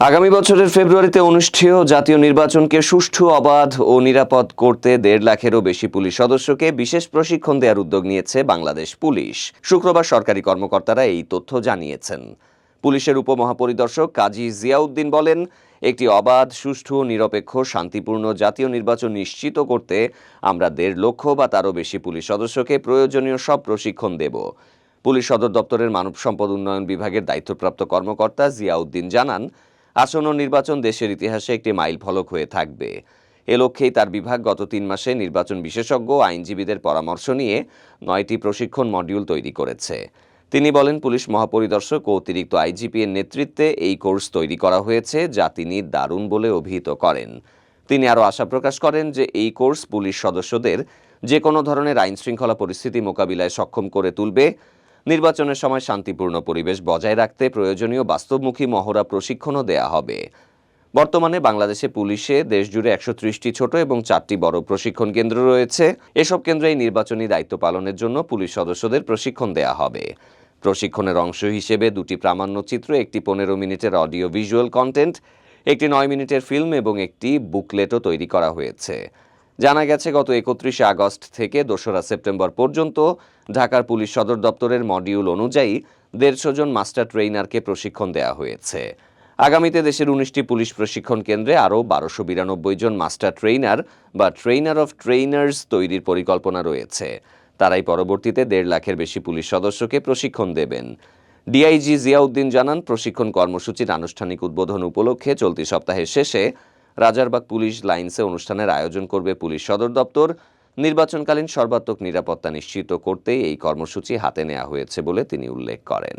আগামী বছরের ফেব্রুয়ারিতে অনুষ্ঠেয় জাতীয় নির্বাচনকে সুষ্ঠু, অবাধ ও নিরাপদ করতে দেড় লাখেরও বেশি পুলিশ সদস্যকে বিশেষ প্রশিক্ষণ দেওয়ার উদ্যোগ নিয়েছে বাংলাদেশ পুলিশ। শুক্রবার সরকারি কর্মকর্তারা এই তথ্য জানিয়েছেন। পুলিশের উপমহাপরিদর্শক কাজী জিয়াউদ্দিন বলেন, একটি অবাধ, সুষ্ঠু, নিরপেক্ষ, শান্তিপূর্ণ জাতীয় নির্বাচন নিশ্চিত করতে আমরা দেড় লক্ষ বা তারও বেশি পুলিশ সদস্যকে প্রয়োজনীয় সব প্রশিক্ষণ দেব। পুলিশ সদর দপ্তরের মানব সম্পদ উন্নয়ন বিভাগের দায়িত্বপ্রাপ্ত কর্মকর্তা জিয়াউদ্দিন জানান আসন্ন নির্বাচন দেশের ইতিহাসে একটি মাইল ফলক হয়ে থাকবে। এ লক্ষ্যেই তার বিভাগ গত তিন মাসে নির্বাচন বিশেষজ্ঞ আইনজীবীদের পরামর্শ নিয়ে নয়টি প্রশিক্ষণ মডিউল তৈরি করেছে। তিনি বলেন, পুলিশ মহাপরিদর্শক ও অতিরিক্ত আইজিপি এর নেতৃত্বে এই কোর্স তৈরি করা হয়েছে, যা তিনি দারুণ বলে অভিহিত করেন। তিনি আরও আশা প্রকাশ করেন যে এই কোর্স পুলিশ সদস্যদের যে কোনো ধরনের আইন শৃঙ্খলা পরিস্থিতি মোকাবিলায় সক্ষম করে তুলবে। নির্বাচনের সময় শান্তিপূর্ণ পরিবেশ বজায় রাখতে প্রয়োজনীয় বাস্তবমুখী মহড়া প্রশিক্ষণও দেয়া হবে। বর্তমানে বাংলাদেশে পুলিশে দেশজুড়ে একশো ত্রিশটি ছোট এবং চারটি বড় প্রশিক্ষণ কেন্দ্র রয়েছে। এসব কেন্দ্রে এই নির্বাচনী দায়িত্ব পালনের জন্য পুলিশ সদস্যদের প্রশিক্ষণ দেয়া হবে। প্রশিক্ষণের অংশ হিসেবে দুটি প্রামাণ্যচিত্র একটি পনেরো মিনিটের অডিও ভিজুয়াল কন্টেন্ট, একটি নয় মিনিটের ফিল্ম এবং একটি বুকলেটও তৈরি করা হয়েছে। জানা গেছে, গত একত্রিশে আগস্ট থেকে দোসরা সেপ্টেম্বর পর্যন্ত ঢাকার পুলিশ সদর দপ্তরের মডিউল অনুযায়ী দেড়শো জন মাস্টার ট্রেইনারকে প্রশিক্ষণ দেওয়া হয়েছে। আগামীতে দেশের উনিশটি পুলিশ প্রশিক্ষণ কেন্দ্রে আরও বারোশো বিরানব্বই জন মাস্টার ট্রেইনার বা ট্রেইনার অফ ট্রেইনার্স তৈরির পরিকল্পনা রয়েছে। তারাই পরবর্তীতে দেড় লাখের বেশি পুলিশ সদস্যকে প্রশিক্ষণ দেবেন। ডিআইজি জিয়াউদ্দিন জানান, প্রশিক্ষণ কর্মসূচির আনুষ্ঠানিক উদ্বোধন উপলক্ষে চলতি সপ্তাহের শেষে রাজারবাগ পুলিশ লাইন্সে অনুষ্ঠানের আয়োজন করবে পুলিশ সদর দপ্তর। নির্বাচনকালীন সর্বাত্মক নিরাপত্তা নিশ্চিত করতেই এই কর্মসূচি হাতে নেওয়া হয়েছে বলে তিনি উল্লেখ করেন।